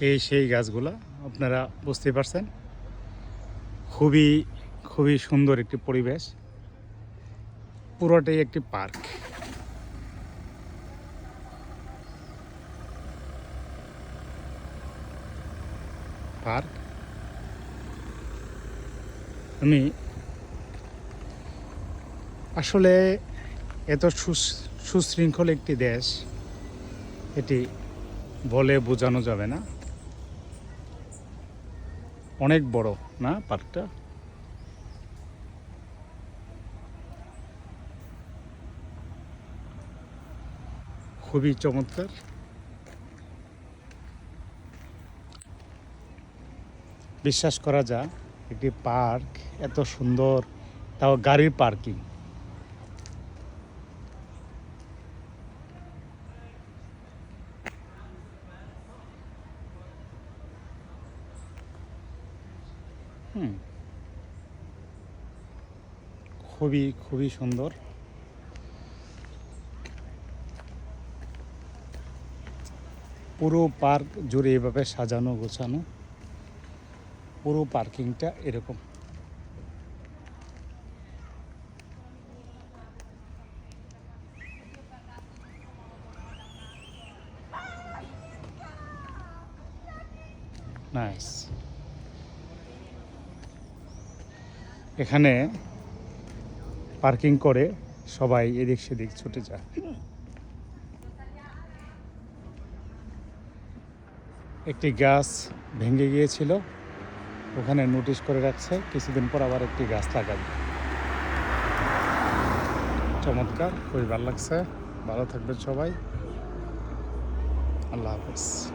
এই সেই গাছগুলা আপনারা বুঝতে পারছেন। খুবই খুবই সুন্দর একটি পরিবেশ। পুরোটাই একটি পার্ক। পার্ক। আমি আসলে এত সুশৃঙ্খল একটি দেশ, এটি বলে বোঝানো যাবে না। অনেক বড়, না, পার্কটা? খুবই চমৎকার। বিশ্বাস করা যা একটি পার্ক এত সুন্দর, তাও গাড়ির পার্কিং। হুম। খুবই খুবই সুন্দর। পুরো পার্ক জুড়ে এভাবে সাজানো গোছানো পুরো পার্কিংটা এরকম। নাইস এখানে পার্কিং করে সবাই এদিক সেদিক ছুটে যায়। একটি গাছ ভেঙে গিয়েছিল, ওখানে নোটিশ করে রাখছে, কিছুদিন পর আবার একটি গাছ লাগাবে। চমৎকার, খুবই ভালো লাগছে। ভালো থাকবেন সবাই। আল্লাহ হাফেজ।